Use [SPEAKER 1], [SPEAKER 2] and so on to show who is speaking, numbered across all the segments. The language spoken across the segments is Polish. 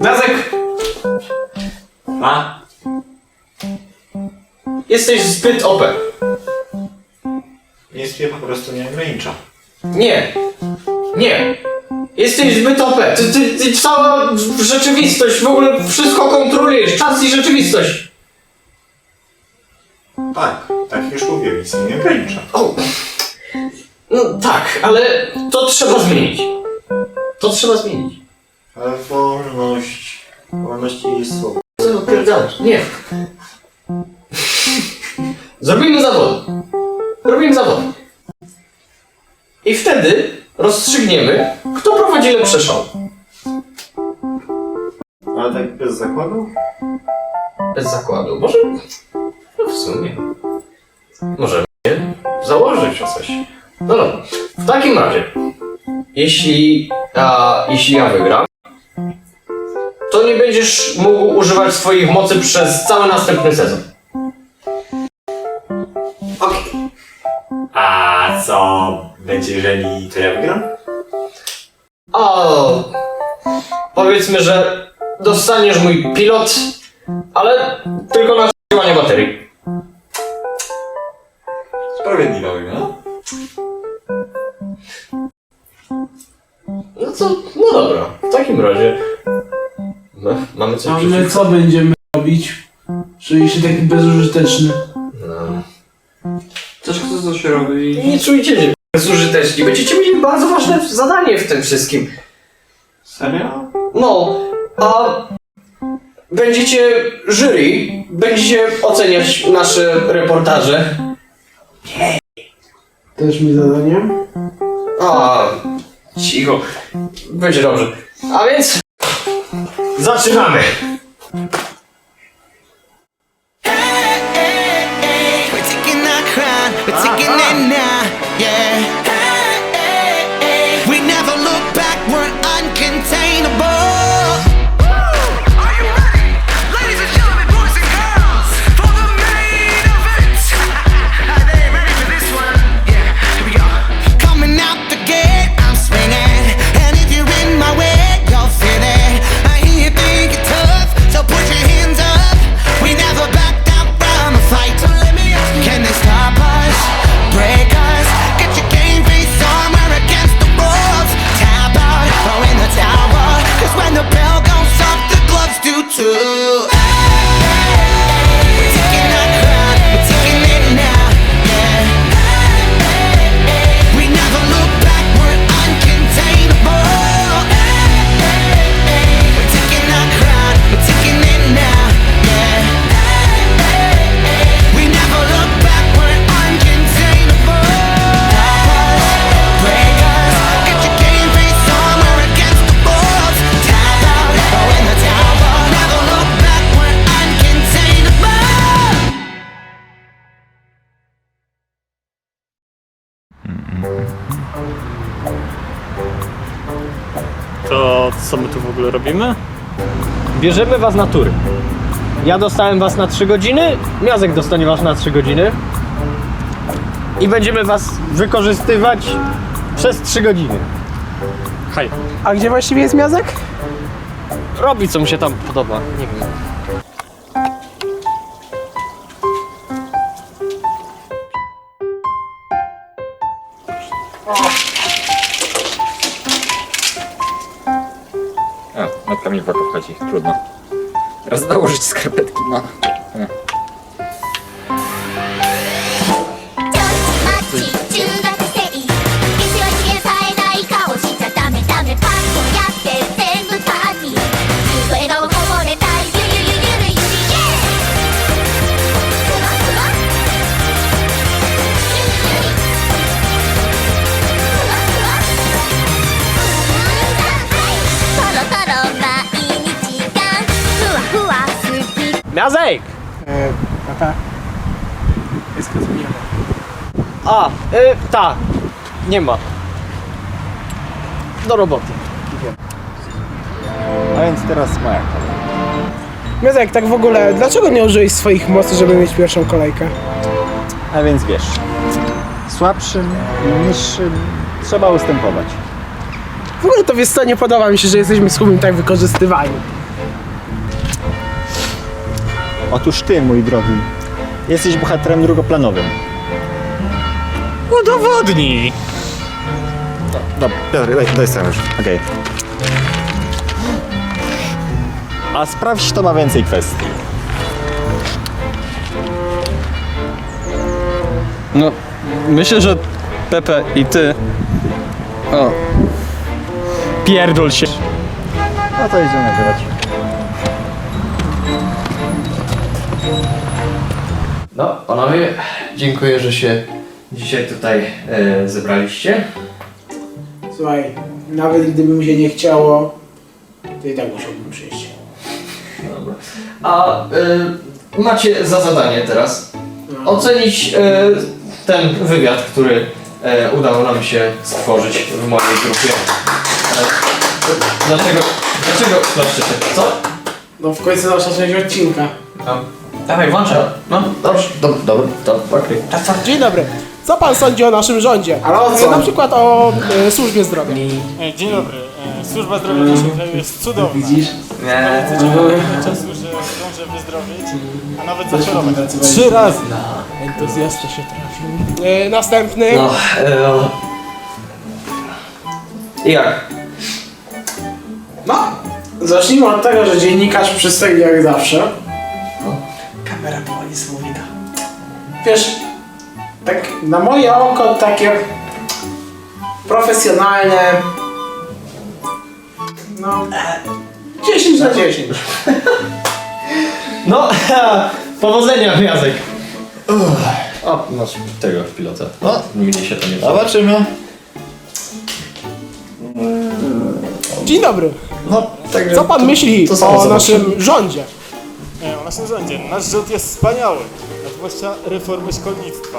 [SPEAKER 1] Gazek,
[SPEAKER 2] A?
[SPEAKER 1] jesteś zbyt OP.
[SPEAKER 2] Nic mnie po prostu nie ogranicza.
[SPEAKER 1] Nie. Nie. Jesteś zbyt OP. Ty, ty, ty cała rzeczywistość, w ogóle wszystko kontrolujesz. Czas i rzeczywistość.
[SPEAKER 2] Tak, tak już mówiłem, nic mnie nie ogranicza.
[SPEAKER 1] O. No tak, ale to trzeba zmienić. To trzeba zmienić.
[SPEAKER 2] Ale wolność... Wolność jest słowo.
[SPEAKER 1] Co odpierdalasz? Nie. Zrobimy zawody. Robimy zawody. I wtedy rozstrzygniemy, kto prowadzi lepsze show.
[SPEAKER 2] Ale tak bez zakładu?
[SPEAKER 1] Bez zakładu. Może. No w sumie. Możemy się założyć o coś. No dobra. W takim razie, jeśli, a, jeśli ja wygram, to nie będziesz mógł używać swoich mocy przez cały następny sezon.
[SPEAKER 2] Okej. A co będzie, jeżeli to ja wygram?
[SPEAKER 1] O, powiedzmy, że dostaniesz mój pilot, ale tylko na działanie baterii.
[SPEAKER 2] Sprawiedliwa wygrana.
[SPEAKER 1] No to, no dobra, w takim razie. No, mamy coś
[SPEAKER 3] A my
[SPEAKER 1] przeciwko?
[SPEAKER 3] co będziemy robić? Czyli się taki bezużyteczny.
[SPEAKER 1] No.
[SPEAKER 4] Też chcę coś robić.
[SPEAKER 1] Nie czujcie się bezużyteczni. Będziecie mieli bardzo ważne zadanie w tym wszystkim.
[SPEAKER 2] Serio?
[SPEAKER 1] No, a będziecie jury, będziecie oceniać nasze reportaże.
[SPEAKER 3] Też mi zadanie.
[SPEAKER 1] A, cicho. Będzie dobrze. A więc zaczynamy.
[SPEAKER 5] We're taking our crown, we're taking it now, yeah.
[SPEAKER 6] To co my tu w ogóle robimy?
[SPEAKER 7] Bierzemy was na tury. Ja dostałem was na 3 godziny, Miazek dostanie was na 3 godziny. I będziemy was wykorzystywać przez 3 godziny.
[SPEAKER 6] Hej,
[SPEAKER 3] A gdzie właściwie jest Miazek?
[SPEAKER 7] Robi co mu się tam podoba, nie wiem.
[SPEAKER 4] Raz założyć skarpetki,
[SPEAKER 8] き
[SPEAKER 7] Miazek!
[SPEAKER 3] E, tata. Jest zmienione.
[SPEAKER 7] A, y, ta. Nie ma. Do roboty.
[SPEAKER 2] A więc teraz moja kolej.
[SPEAKER 3] Tak w ogóle, dlaczego nie użyłeś swoich mocy, żeby mieć pierwszą kolejkę?
[SPEAKER 9] A więc wiesz, słabszym, niższym trzeba ustępować.
[SPEAKER 3] W ogóle to wiesz co, nie podoba mi się, że jesteśmy z Humim tak wykorzystywani.
[SPEAKER 9] Otóż ty, mój drogi, jesteś bohaterem drugoplanowym.
[SPEAKER 6] Udowodnij!
[SPEAKER 9] Dobra, Piotr, daj, daj sobie już. Okej. A sprawdź, kto ma więcej kwestii.
[SPEAKER 7] No, myślę, że Pepe i ty... O. Pierdol się.
[SPEAKER 9] No to idziemy nagrywać.
[SPEAKER 1] Panowie, dziękuję, że się dzisiaj tutaj e, zebraliście.
[SPEAKER 3] Słuchaj, nawet gdyby mi się nie chciało, to i tak musiałbym przyjść.
[SPEAKER 1] Dobra. A e, macie za zadanie teraz ocenić e, ten wywiad, który e, udało nam się stworzyć w mojej grupie. E, dlaczego? Dlaczego? Co?
[SPEAKER 3] No w końcu nasza część odcinka.
[SPEAKER 1] No. Dawaj, włączaj. No, dobrze, dobra, dobra, dobra, okej.
[SPEAKER 3] Dzień dobry. Co pan sądzi o naszym rządzie? Ale o co? Na przykład o e, służbie zdrowia.
[SPEAKER 6] E, Dzień dobry. E, Służba zdrowia w naszym kraju jest cudowna. Widzisz? Nie. czasu, że dążę wyzdrowieć, a nawet zachorować.
[SPEAKER 3] Trzy razy. Entuzjasta się trafił. E, następny.
[SPEAKER 1] No, e, no. I jak?
[SPEAKER 3] No, zacznijmy od tego, że dziennikarz przystoi jak zawsze. Kamera była niesamowita. Wiesz, tak na moje oko takie profesjonalne. No, 10 na 10.
[SPEAKER 7] No, powodzenia, Miazek. O, masz tego pilota. No, mnie się to nie podoba.
[SPEAKER 9] Zobaczymy.
[SPEAKER 3] Dzień dobry.
[SPEAKER 9] No, także...
[SPEAKER 3] Co pan myśli
[SPEAKER 9] to samo
[SPEAKER 3] o
[SPEAKER 9] zobaczymy.
[SPEAKER 3] naszym rządzie?
[SPEAKER 6] Naszym rządzie. Nasz rząd jest wspaniały, a zwłaszcza reformy szkolnictwa.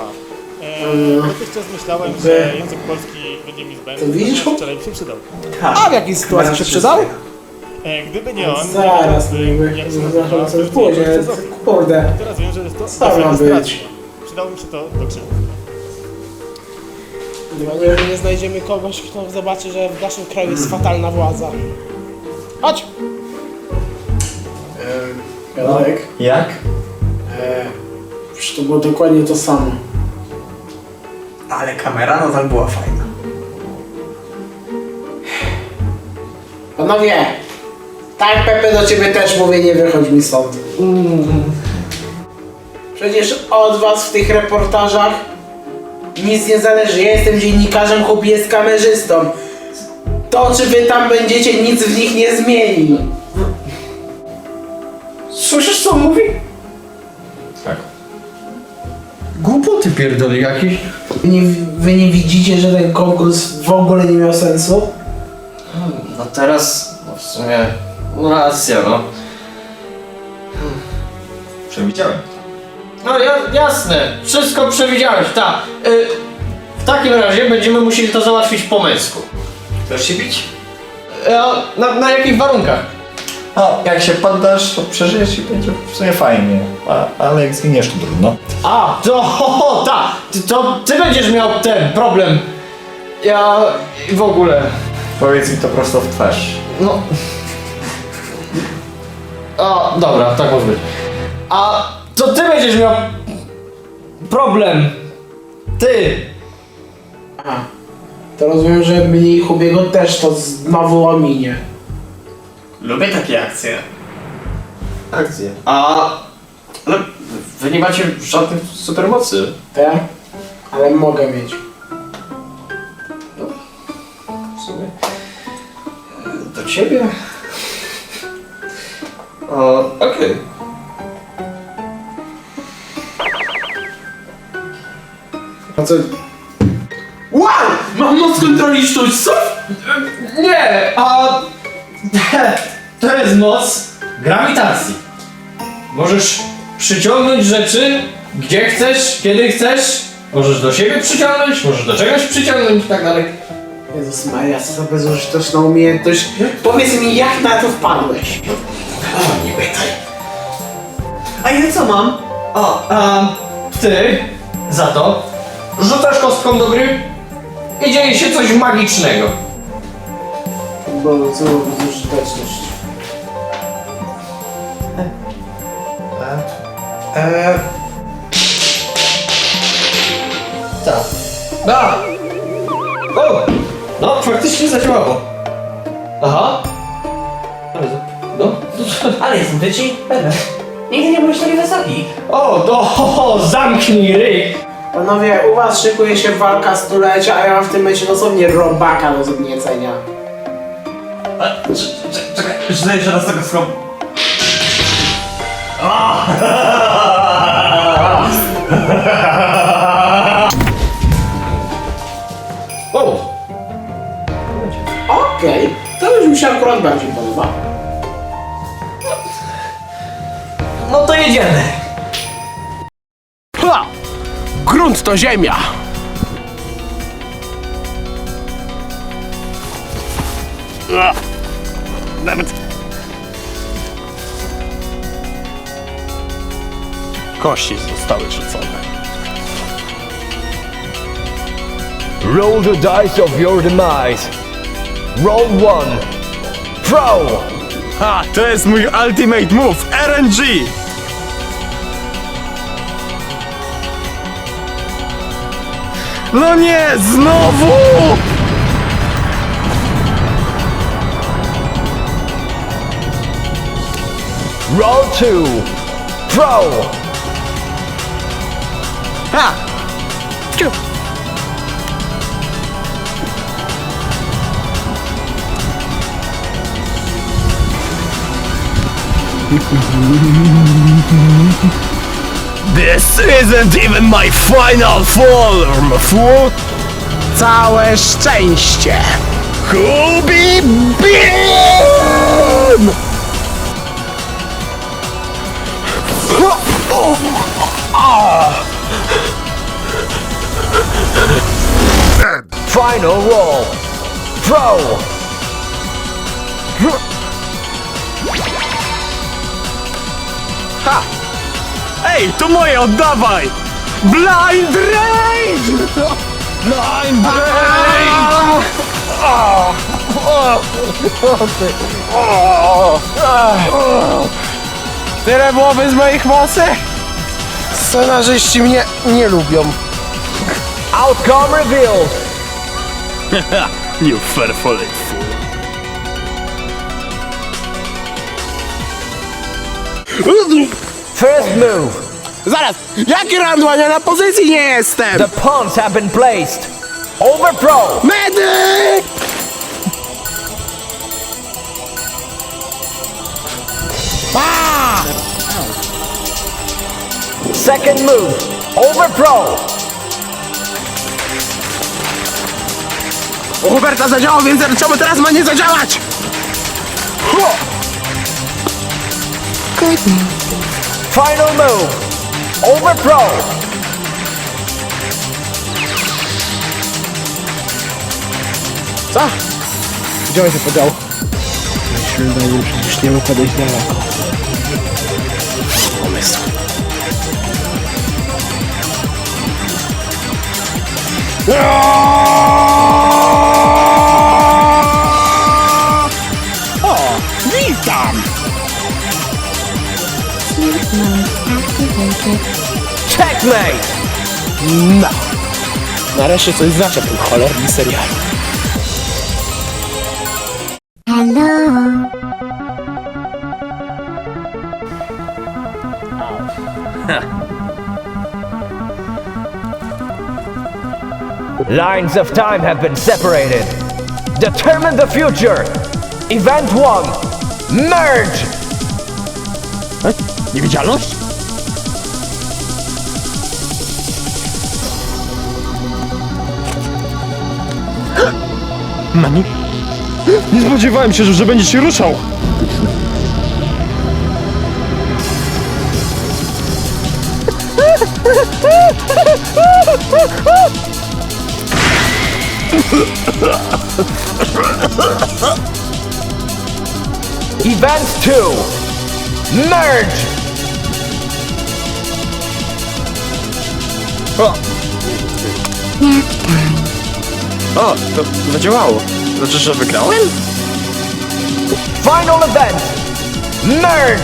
[SPEAKER 6] E, dotychczas myślałem, że język polski będzie mi zbędny.
[SPEAKER 3] To widzisz?
[SPEAKER 6] natomiast Wczoraj mi się przydał.
[SPEAKER 3] A w jakiej sytuacji się przydał?
[SPEAKER 6] E, gdyby nie on,
[SPEAKER 3] Zaraz,
[SPEAKER 6] nie
[SPEAKER 3] nie
[SPEAKER 6] byłby, jak się nazywa,
[SPEAKER 3] pójdzie.
[SPEAKER 6] filozofii.
[SPEAKER 3] Kurde.
[SPEAKER 6] Teraz wiem, że jest to
[SPEAKER 3] Co ma być?
[SPEAKER 6] Przydało mi się to do krzyku.
[SPEAKER 3] Mam nadzieję, że nie znajdziemy kogoś, kto zobaczy, że w naszym kraju jest fatalna władza. Chodź! Piotrek,
[SPEAKER 9] Jak?
[SPEAKER 3] e, przecież to było dokładnie to samo.
[SPEAKER 10] Ale kamera nadal była fajna.
[SPEAKER 3] Panowie! Tak, Pepe, do ciebie też mówię, nie wychodź mi stąd. Przecież od was w tych reportażach nic nie zależy. Ja jestem dziennikarzem, Hubi jest kamerzystą. To, czy wy tam będziecie, nic w nich nie zmieni.
[SPEAKER 1] Co on mówi?
[SPEAKER 7] Tak.
[SPEAKER 1] Głupoty pierdoli jakieś.
[SPEAKER 3] Nie, wy nie widzicie, że ten konkurs w ogóle nie miał sensu?
[SPEAKER 1] No teraz, no w sumie, no racja, no.
[SPEAKER 7] Przewidziałem.
[SPEAKER 1] No ja, jasne, wszystko przewidziałeś, tak. Y, w takim razie będziemy musieli to załatwić po męsku.
[SPEAKER 10] Chcesz się bić?
[SPEAKER 1] A na, na jakich warunkach?
[SPEAKER 9] No, jak się poddasz, to przeżyjesz i będzie w sumie fajnie. A, ale jak zginiesz, to trudno.
[SPEAKER 1] A, to, ho, ho, ta, ty- to ty będziesz miał ten problem. Ja w ogóle,
[SPEAKER 9] Powiedz mi to prosto w twarz.
[SPEAKER 1] no... A, dobra, tak może być. A to ty będziesz miał problem. Ty.
[SPEAKER 3] A, to rozumiem, że mnie i Hubiego też to znowu ominie.
[SPEAKER 10] Lubię takie akcje.
[SPEAKER 1] Akcje. A... Ale wy nie macie żadnych supermocy.
[SPEAKER 3] Tak? Ale mogę mieć.
[SPEAKER 1] W sumie. e, Do ciebie? O, okej.
[SPEAKER 3] A co? Wow! Mam moc kontroli sztućców?
[SPEAKER 1] Nie, a... To jest moc grawitacji. Możesz przyciągnąć rzeczy, gdzie chcesz, kiedy chcesz. Możesz do siebie przyciągnąć, możesz do czegoś przyciągnąć i tak dalej.
[SPEAKER 3] Jezus Maria, co za bezużyteczna umiejętność. Powiedz mi, jak na to wpadłeś?
[SPEAKER 1] Nie pytaj.
[SPEAKER 10] A ja co mam?
[SPEAKER 1] O, a ty za to rzucasz kostką do gry i dzieje się coś magicznego.
[SPEAKER 3] bo co bezużyteczność.
[SPEAKER 10] Eee,
[SPEAKER 1] Tak. A! O! No, faktycznie zadziałało. Aha. Ale za- No.
[SPEAKER 10] ale jestem wyci. Nigdy nie byłeś taki wysoki.
[SPEAKER 7] O, do, ho, ho, zamknij ryj!
[SPEAKER 3] Panowie, u was szykuje się walka stulecia, a ja mam w tym momencie dosłownie robaka do zgniecenia.
[SPEAKER 2] Czekaj, jeszcze raz tego skąd.
[SPEAKER 1] O!
[SPEAKER 3] Okej, to już mi się akurat bardziej podoba.
[SPEAKER 10] No to jedziemy.
[SPEAKER 3] Ha! Grunt to ziemia! Nawet... Kości zostały rzucone.
[SPEAKER 7] Roll the dice of your demise. Roll one. Throw!
[SPEAKER 6] Ha! To jest mój ultimate move! RNG! No nie! Znowu!
[SPEAKER 7] Roll two. Throw!
[SPEAKER 3] Ha! Ciu!
[SPEAKER 6] This isn't even my final form, fool!
[SPEAKER 3] Całe szczęście!
[SPEAKER 6] Kubi Beam!
[SPEAKER 7] Final roll. Throw!
[SPEAKER 6] Ej, to moje, oddawaj! Blind Rage! Blind Rage!
[SPEAKER 3] Tyle byłoby z moich mocy? Scenarzyści mnie nie lubią.
[SPEAKER 7] Outcome revealed.
[SPEAKER 6] You farfole fool.
[SPEAKER 7] First move.
[SPEAKER 3] Zaraz! Jaki randła? Ja na pozycji nie jestem!
[SPEAKER 7] The pawns have been placed. Overthrow.
[SPEAKER 3] Medyk! Ah!
[SPEAKER 7] Second move. Overthrow.
[SPEAKER 3] U Huberta zadziałał, więc czemu teraz ma nie zadziałać? Ho!
[SPEAKER 7] Final move. Overthrow.
[SPEAKER 3] Co? Gdzie on się podział? Myślę, że przecież nie mógł podejść daleko. Pomysł. O!
[SPEAKER 7] Checkmate.
[SPEAKER 3] No. Nareszcie coś znaczy ten cholerny serial.
[SPEAKER 7] Lines of time have been separated. Determine the future. Event 1. Merge.
[SPEAKER 6] Niewidzialność? Nani? Nie spodziewałem się, że, że będzie się ruszał.
[SPEAKER 7] Event 2. Merge.
[SPEAKER 6] O, to zadziałało. Znaczy, że wygrałem?
[SPEAKER 1] Final event! Merge!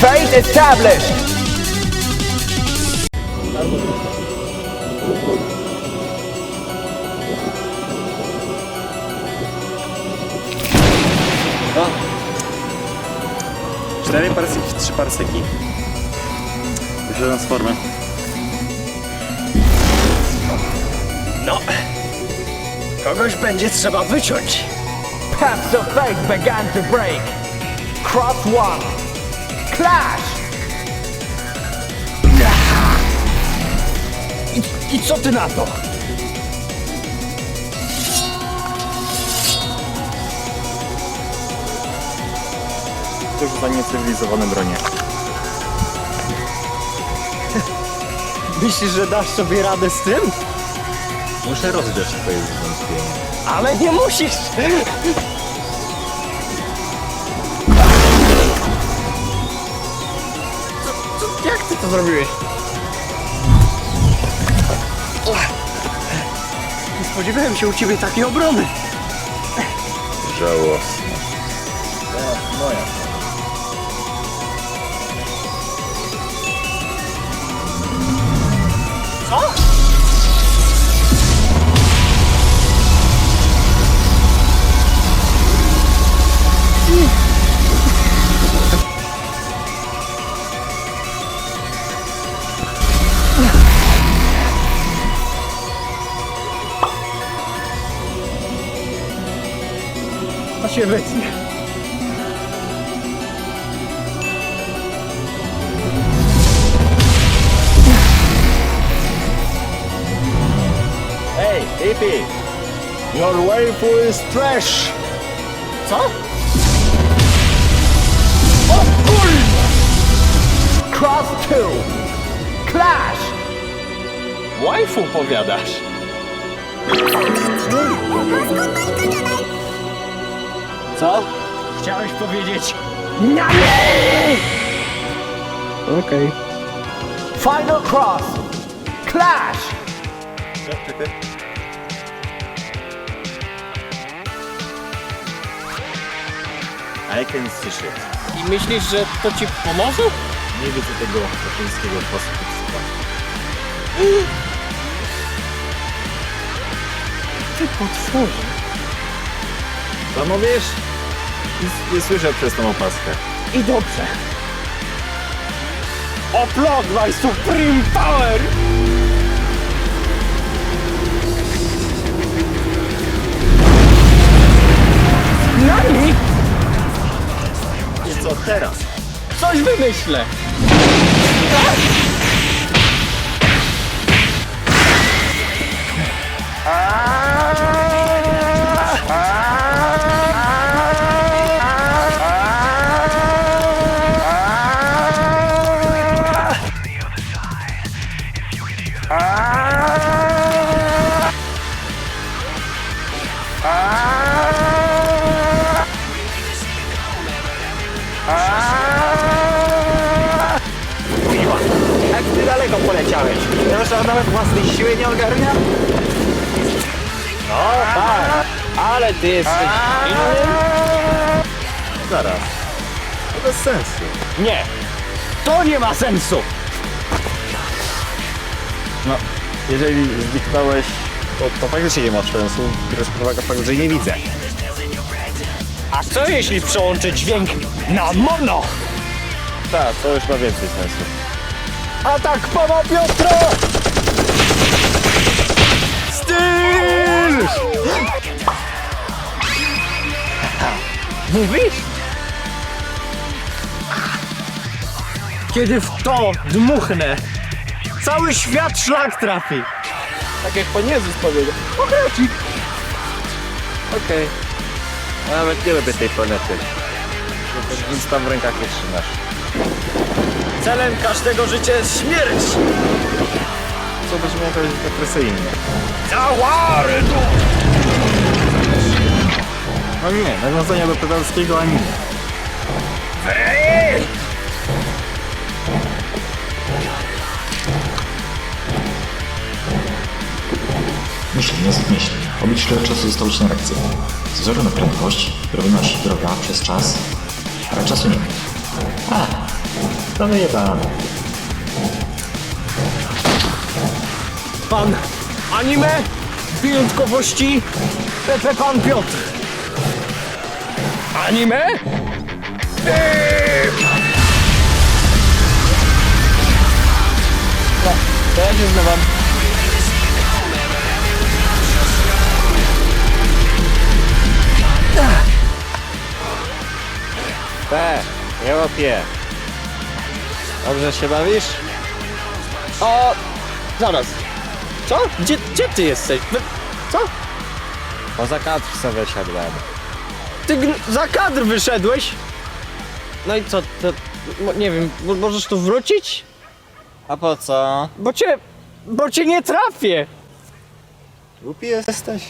[SPEAKER 1] Fate established!
[SPEAKER 9] Cztery parseki w trzy parseki. Wyszedłem z formy.
[SPEAKER 1] No, kogoś będzie trzeba wyciąć. Paths of fate began to break. Cross one. Clash! I, I co ty na to?
[SPEAKER 9] Już za niecywilizowane bronie.
[SPEAKER 1] Myślisz, że dasz sobie radę z tym?
[SPEAKER 9] Muszę rozgrzać twoje zwątpienie.
[SPEAKER 1] Ale nie musisz! Co, co, jak ty to zrobiłeś? Nie spodziewałem się u ciebie takiej obrony.
[SPEAKER 9] Żałosne.
[SPEAKER 1] Się wytnie.
[SPEAKER 9] Hey, Hippie! Your waifu is trash!
[SPEAKER 1] Co? O kurwa! Cross 2! Clash! Waifu powiadasz? Co? Chciałeś powiedzieć... NANI! Okej. Final Cross! Clash!
[SPEAKER 9] I can see shit.
[SPEAKER 1] I myślisz, że to ci pomoże?
[SPEAKER 9] Nie widzę tego japońskiego posługowstwa.
[SPEAKER 1] Ty potworze.
[SPEAKER 9] Co mówisz? Nie, nie słyszę przez tą opaskę.
[SPEAKER 1] I dobrze. Oplodwaj Supreme Power! Nani?
[SPEAKER 9] I co teraz?
[SPEAKER 1] Coś wymyślę. Jak nie ogarnia? No tak, ale ty jesteś inny?
[SPEAKER 9] Zaraz. To bez sensu.
[SPEAKER 1] Nie, to nie ma sensu!
[SPEAKER 9] No, jeżeli zniknąłeś, to, to faktycznie nie ma sensu, biorąc pod uwagę fakt, że nie widzę.
[SPEAKER 1] A co jeśli przełączę dźwięk na mono?
[SPEAKER 9] Tak, to już ma więcej sensu.
[SPEAKER 1] Atak pana Piotra! Mówisz? Kiedy w to dmuchnę, cały świat szlak trafi. Tak jak Pan Jezus powiedział. Pokracik.
[SPEAKER 9] Okej. Nawet nie lubię tej planety. Nic tam w rękach nie trzymasz.
[SPEAKER 1] Celem każdego życia jest śmierć.
[SPEAKER 9] Co brzmi jakoś depresyjnie.
[SPEAKER 1] Zawary
[SPEAKER 9] No nie, nawiązania do pedalskiego anime. Myśl, język myśli. Oblicz tyle czasu zostało ci na reakcję. Z wzoru na prędkość ci droga przez czas, ale czasu nie ma. A, to wyjebane.
[SPEAKER 7] Pan anime wyjątkowości Pepe Pan Piotr. Anime? No, to ja się zmywam. Pe, nie łapię. Dobrze się bawisz? O, zaraz. Co? Gdzie, gdzie ty jesteś? Co? Poza kadr sobie wyszedłem. Ty za kadr wyszedłeś? No i co, to, mo- nie wiem, mo- możesz tu wrócić?
[SPEAKER 9] A po co?
[SPEAKER 7] Bo cię, bo cię nie trafię.
[SPEAKER 9] Głupi jesteś?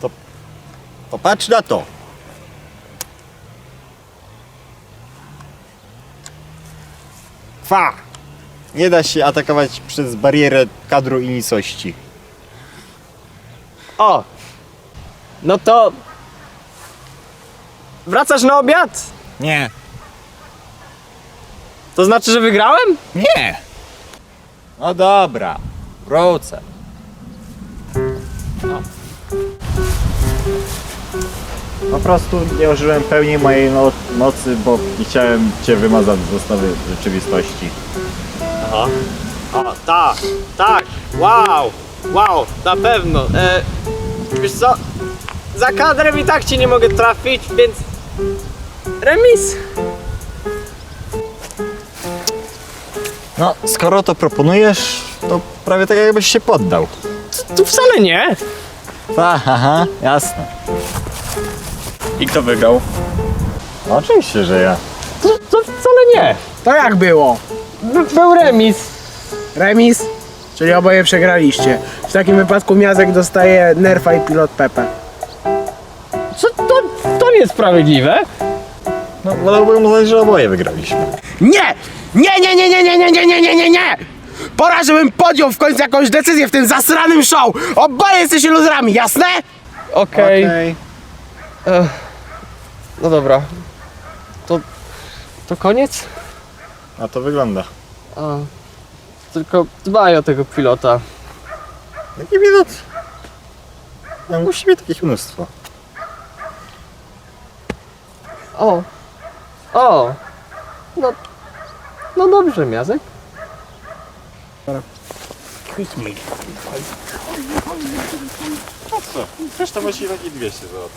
[SPEAKER 9] To... To patrz na to! Kwa! Nie da się atakować przez barierę kadru i nicości.
[SPEAKER 7] O! No to... Wracasz na obiad?
[SPEAKER 9] Nie.
[SPEAKER 7] To znaczy, że wygrałem?
[SPEAKER 9] Nie! No dobra, wrócę. No. Po prostu nie użyłem pełni mojej no mocy, bo nie chciałem cię wymazać z dostawy rzeczywistości.
[SPEAKER 7] Aha. O, tak, tak, wow, wow, na pewno. E, wiesz co, za kadrem i tak ci nie mogę trafić, więc remis.
[SPEAKER 9] No, skoro to proponujesz, to prawie tak jakbyś się poddał.
[SPEAKER 7] Tu wcale nie.
[SPEAKER 9] Ta, aha, jasne.
[SPEAKER 4] I kto wygrał?
[SPEAKER 9] No oczywiście, że ja.
[SPEAKER 7] To, to wcale nie.
[SPEAKER 3] To jak było?
[SPEAKER 7] By- Był remis.
[SPEAKER 3] Remis? Czyli oboje przegraliście. W takim wypadku Miazek dostaje nerfa i pilot Pepe.
[SPEAKER 7] To niesprawiedliwe.
[SPEAKER 9] No, wolałbym uznać, że oboje wygraliśmy.
[SPEAKER 3] Nie! Nie, nie, nie, nie, nie, nie, nie, nie, nie, nie, nie! Pora, żebym podjął w końcu jakąś decyzję w tym zasranym show! Oboje jesteście luzerami, jasne?
[SPEAKER 7] Okej. No dobra. To, to koniec?
[SPEAKER 9] A to wygląda.
[SPEAKER 7] A, tylko dbaj o tego pilota.
[SPEAKER 9] Jaki pilot? No, musi być takich mnóstwo.
[SPEAKER 7] O. O. No. No dobrze, Miazek.
[SPEAKER 9] No co? Też to właściwie taki 200 zł.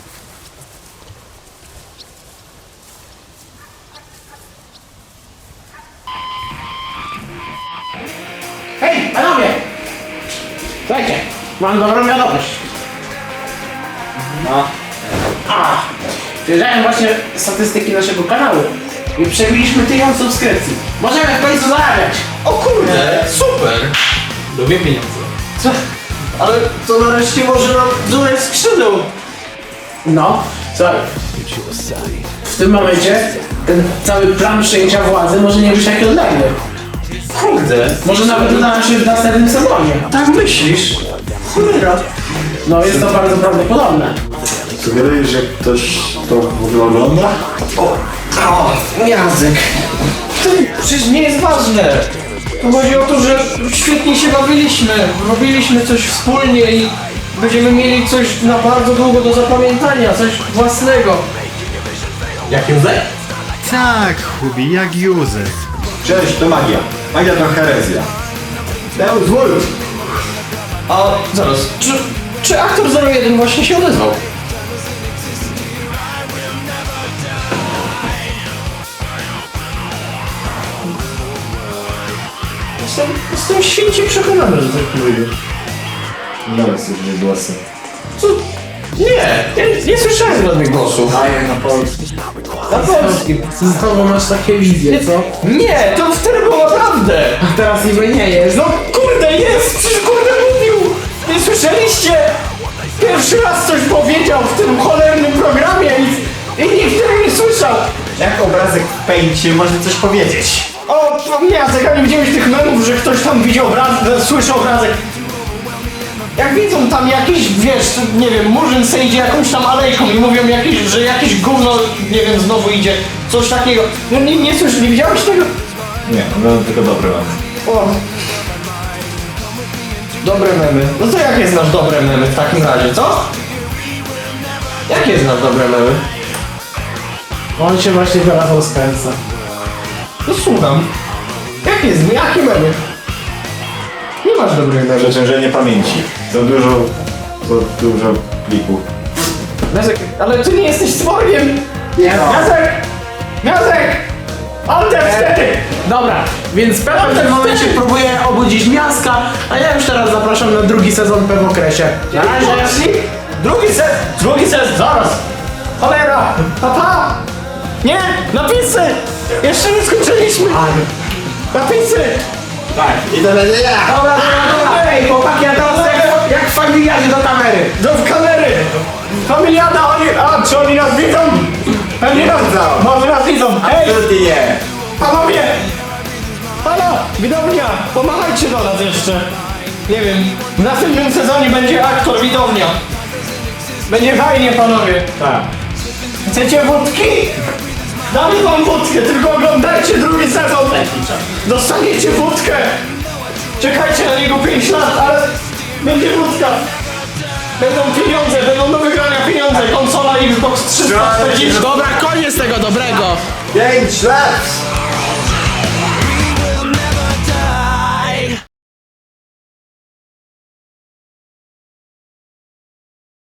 [SPEAKER 3] Hej, panowie! Słuchajcie, mam dobrą wiadomość. No. Przejrzałem właśnie statystyki naszego kanału i przebiliśmy tysiąc subskrypcji. Możemy w końcu zarabiać.
[SPEAKER 1] O kurde, super! Lubię pieniądze.
[SPEAKER 7] Co? Ale to nareszcie może nam durać skrzydeł.
[SPEAKER 3] No, słuchaj. W tym momencie ten cały plan przejęcia władzy może nie być taki odległy.
[SPEAKER 1] Kurde,
[SPEAKER 3] Może nawet uda nam się w następnym sezonie.
[SPEAKER 1] tak myślisz?
[SPEAKER 3] Cholera. No jest to bardzo prawdopodobne.
[SPEAKER 9] Sugerujesz, że ktoś to w ogóle ogląda?
[SPEAKER 1] O, Jacek. To przecież nie jest ważne. To chodzi o to, że świetnie się bawiliśmy. Robiliśmy coś wspólnie i będziemy mieli coś na bardzo długo do zapamiętania, coś własnego. Jak Józef?
[SPEAKER 9] Tak, Hubi, jak Józef. Cześć, to magia. Magia to herezja. Deus Vult!
[SPEAKER 1] A zaraz, czy, czy aktor 01 właśnie się odezwał? Jestem, jestem święcie przekonany, że tak powiedział.
[SPEAKER 9] Nawet słyszę głosy.
[SPEAKER 1] Co? Nie, nie, nie słyszałem żadnych głosów.
[SPEAKER 9] Daję na polski.
[SPEAKER 1] Na polskim.
[SPEAKER 3] Znowu masz takie wizje, co?
[SPEAKER 1] Nie, to wtedy było naprawdę.
[SPEAKER 3] A teraz niby nie jest.
[SPEAKER 1] No kurde, jest! Przecież kurde mówił! Nie słyszeliście? Pierwszy pierwszy raz coś powiedział w tym cholernym programie i, i nikt tego nie słyszał.
[SPEAKER 9] Jak obrazek w pęcie może coś powiedzieć?
[SPEAKER 1] O, Jacek, a nie widziałeś tych memów, że ktoś tam widział obrazek, słyszał obrazek? Jak widzą tam jakiś, wiesz, nie wiem, murzyn se idzie jakąś tam alejką i mówią jakiś, że jakieś gówno, nie wiem, znowu idzie, coś takiego. No nie, nie słyszysz, nie widziałeś tego?
[SPEAKER 9] Nie, no tylko dobre mam.
[SPEAKER 1] O. Dobre memy. No to jakie znasz dobre memy w takim razie, co? Jakie znasz dobre memy?
[SPEAKER 3] On się właśnie teraz rozkręca.
[SPEAKER 1] No słucham. Jakie, z- jakie memy? Nie masz dobrych memów.
[SPEAKER 9] Przeciążenie pamięci. Za dużo, za dużo plików.
[SPEAKER 1] Miazek, ale ty nie jesteś stworkiem!
[SPEAKER 3] Nie no.
[SPEAKER 1] Miazek! Miazek! Alter wtedy!
[SPEAKER 3] Dobra, więc Pepe w tym momencie próbuje obudzić miaska, a ja już teraz zapraszam na drugi sezon Pepe w okresie. Na razie.
[SPEAKER 1] Drugi set! Drugi set, zaraz! Cholera! Papa! Nie! Napisy! Jeszcze nie skończyliśmy! Napisy!
[SPEAKER 9] Tak, i to będzie ja!
[SPEAKER 3] Dobra, dobra, dobra. Ej, chłopaki, a teraz jak, jak familiarnie do kamery.
[SPEAKER 1] Do kamery! Familiada, oni... A, czy oni nas widzą? Pewnie nas
[SPEAKER 9] widzą.
[SPEAKER 1] Może nas widzą! Hej!
[SPEAKER 9] Absolutnie nie!
[SPEAKER 1] Panowie! Halo! Widownia! Pomachajcie do nas jeszcze! Nie wiem, w następnym sezonie będzie aktor widownia. Będzie fajnie, panowie.
[SPEAKER 9] Tak.
[SPEAKER 1] Chcecie wódki? Damy wam wódkę, tylko oglądajcie drugi sezon. Dostaniecie wódkę. Czekajcie na niego 5 lat, ale będzie wódka. Będą pieniądze, będą do wygrania pieniądze. Konsola Xbox 340.
[SPEAKER 3] Dobra, koniec tego dobrego.
[SPEAKER 9] 5 lat!